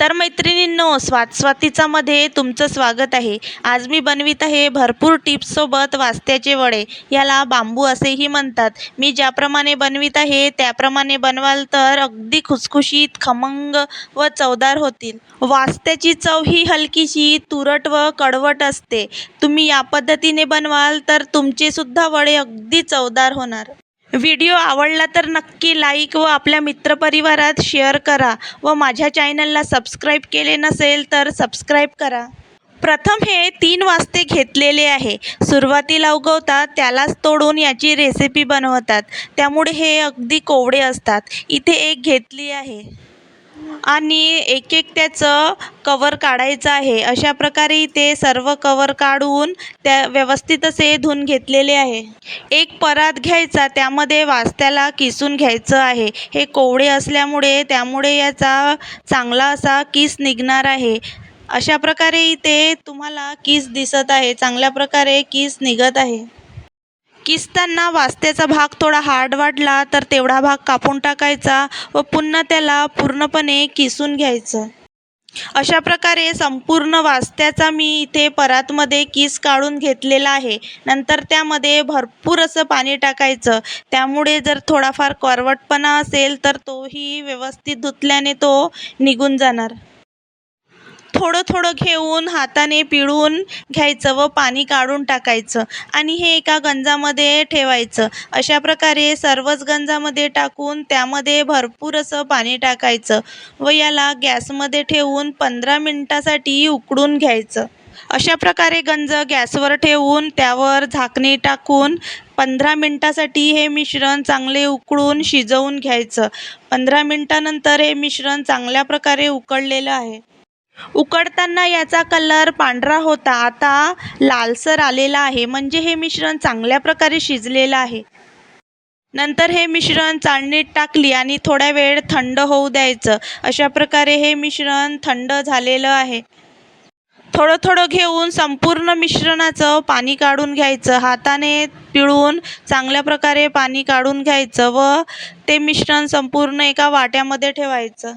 तर मैत्रिणींनो स्वात स्वातीचामध्ये तुमचं स्वागत आहे. आज मी बनवित आहे भरपूर टिप्ससोबत वास्त्याचे वडे. याला बांबू असेही म्हणतात. मी ज्याप्रमाणे बनवित आहे त्याप्रमाणे बनवाल तर अगदी खुसखुशीत खमंग व चवदार होतील. वास्त्याची चव ही हलकीशी तुरट व कडवट असते. तुम्ही या पद्धतीने बनवाल तर तुमचेसुद्धा वडे अगदी चवदार होणार. व्हिडिओ आवडला तर नक्की लाईक व आपल्या मित्रपरिवारात शेअर करा व माझ्या चॅनलला सबस्क्राईब केले नसेल तर सबस्क्राईब करा. प्रथम हे तीन वाजते घेतलेले आहे. सुरुवातीला उगवतात त्यालाच तोडून याची रेसिपी बनवतात. त्यामुळे हे अगदी कोवडे असतात. इथे एक घेतली आहे. आणि एक एक त्याचं कवर काढायचं आहे. अशा प्रकारे इथे सर्व कवर काढून त्या व्यवस्थित असे धुवून घेतलेले आहे. एक परात घ्यायचा त्यामध्ये वास्त्याला किसून घ्यायचं आहे. हे कोवळे असल्यामुळे त्यामुळे याचा चांगला असा किस निघणार आहे. अशा प्रकारे इथे तुम्हाला किस दिसत आहे. चांगल्या प्रकारे किस निघत आहे. किसताना वास्त्याचा भाग थोडा हार्ड वाटला तर तेवढा भाग कापून टाकायचा व पुन्हा त्याला पूर्णपणे किसून घ्यायचं. अशा प्रकारे संपूर्ण वास्त्याचा मी इथे परातमध्ये किस काढून घेतलेला आहे. नंतर त्यामध्ये भरपूर असं पाणी टाकायचं. त्यामुळे जर थोडाफार करवटपणा असेल तर तोही व्यवस्थित धुतल्याने तो निघून जाणार. थोडं थोडं घेऊन हाताने पिळून घ्यायचं व पाणी काढून टाकायचं आणि हे एका गंजामध्ये ठेवायचं. अशा प्रकारे सर्वच गंजामध्ये टाकून त्यामध्ये भरपूर असं पाणी टाकायचं व याला गॅसमध्ये ठेवून पंधरा मिनटासाठी उकडून घ्यायचं. अशा प्रकारे गंज गॅसवर ठेवून त्यावर झाकणी टाकून पंधरा मिनटासाठी हे मिश्रण चांगले उकळून शिजवून घ्यायचं. पंधरा मिनटानंतर हे मिश्रण चांगल्या प्रकारे उकळलेलं आहे. उकडताना याचा कलर पांढरा होता. आता लालसर आलेला आहे. म्हणजे हे मिश्रण चांगल्या प्रकारे शिजलेलं आहे. नंतर हे मिश्रण चाळणीत टाकली आणि थोड्या वेळ थंड होऊ द्यायचं. अशा प्रकारे हे मिश्रण थंड झालेलं आहे. थोडं थोडं घेऊन संपूर्ण मिश्रणाचं पाणी काढून घ्यायचं. हाताने पिळून चांगल्या प्रकारे पाणी काढून घ्यायचं व ते मिश्रण संपूर्ण एका वाट्यामध्ये ठेवायचं.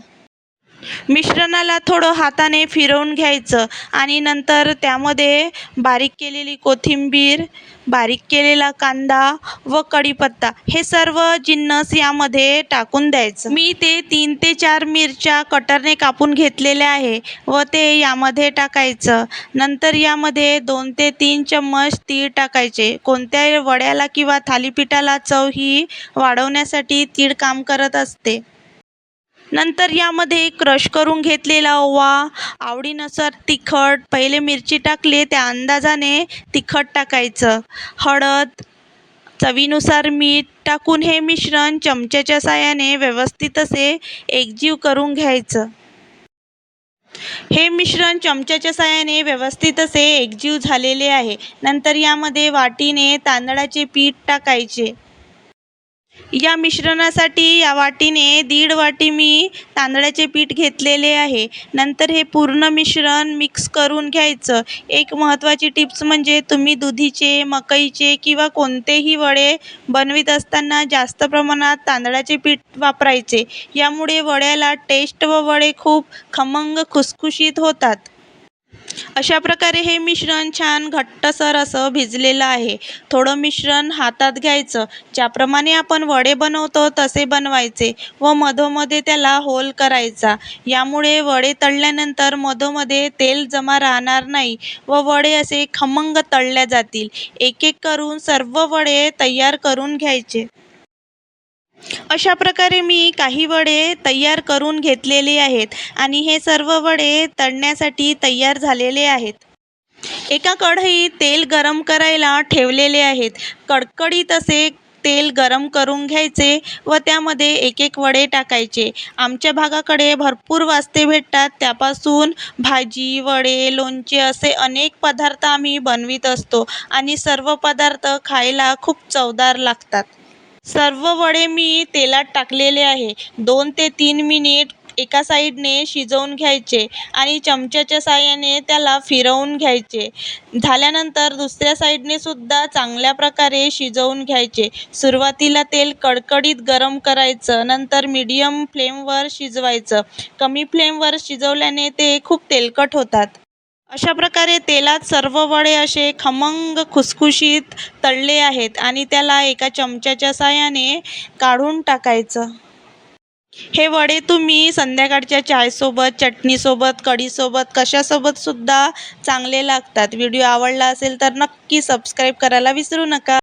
मिश्रणाला थोडं हाताने फिरवून घ्यायचं आणि नंतर त्यामध्ये बारीक केलेली कोथिंबीर बारीक केलेला कांदा व कढीपत्ता हे सर्व जिन्नस यामध्ये टाकून द्यायचं. मी ते तीन ते चार मिरच्या कटरने कापून घेतलेल्या आहे व ते यामध्ये टाकायचं. नंतर यामध्ये दोन ते तीन चम्मच तीळ टाकायचे. कोणत्याही वड्याला किंवा थालीपीठाला चव ही वाढवण्यासाठी तीळ काम करत असते. नंतर यामध्ये क्रश करून घेतलेला ओवा आवडीनुसार तिखट पहिले मिरची टाकली त्या अंदाजाने तिखट टाकायचं. हळद चवीनुसार मीठ टाकून हे मिश्रण चमच्याच्या साहाय्याने व्यवस्थित असे एकजीव करून घ्यायचं. हे मिश्रण चमच्याच्या साहाय्याने व्यवस्थित असे एकजीव झालेले आहे. नंतर यामध्ये वाटीने तांदळाचे पीठ टाकायचे. या मिश्रणासाठी या वाटीने दीड वाटी मी तांदळाचे पीठ घेतलेले आहे. नंतर हे पूर्ण मिश्रण मिक्स करून घ्यायचं. एक महत्त्वाची टिप्स म्हणजे तुम्ही दुधीचे मकईचे किंवा कोणतेही वडे बनवित असताना जास्त प्रमाणात तांदळाचे पीठ वापरायचे. यामुळे वड्याला टेस्ट व वडे खूप खमंग खुसखुशीत होतात. अशा प्रकारे हे मिश्रण छान घट्टसर असं भिजलेलं आहे. थोडं मिश्रण हातात घ्यायचं. ज्याप्रमाणे आपण वडे बनवतो तसे बनवायचे व मधोमध्ये त्याला होल करायचा. यामुळे वडे तळल्यानंतर मधोमध्ये तेल जमा राहणार नाही व वडे असे खमंग तळल्या जातील. एक एक करून सर्व वडे तयार करून घ्यायचे. अशा प्रकारे मी काही वडे तयार करून घेतलेले आहेत आणि हे सर्व वडे तळण्यासाठी तयार झालेले आहेत. एका कढईत तेल गरम करायला ठेवलेले आहेत. कडकडीत असे तेल गरम करून घ्यायचे व त्यामध्ये एक एक वडे टाकायचे. आमच्या भागाकडे भरपूर वास्ते भेटतात. त्यापासून भाजी वडे लोणचे असे अनेक पदार्थ आम्ही बनवीत असतो आणि सर्व पदार्थ खायला खूप चवदार लागतात. सर्व वडे मी तेलात टाकलेले आहे. दोन ते तीन मिनिट एका साईडने शिजवून घ्यायचे आणि चमच्याच्या साहाय्याने त्याला फिरवून घ्यायचे. झाल्यानंतर दुसऱ्या साईडने सुद्धा चांगल्या प्रकारे शिजवून घ्यायचे. सुरुवातीला तेल कडकडीत गरम करायचं नंतर मिडियम फ्लेमवर शिजवायचं. कमी फ्लेमवर शिजवल्याने ते खूप तेलकट होतात. अशा प्रकारे तेलात सर्व वडे असे खमंग खुसखुशीत तळले आहेत आणि त्याला एका चमच्याच्या साहाय्याने काढून टाकायचं. हे वडे तुम्ही संध्याकाळच्या चायसोबत चटणीसोबत कढीसोबत कशासोबतसुद्धा चांगले लागतात. व्हिडिओ आवडला असेल तर नक्की सबस्क्राईब करायला विसरू नका.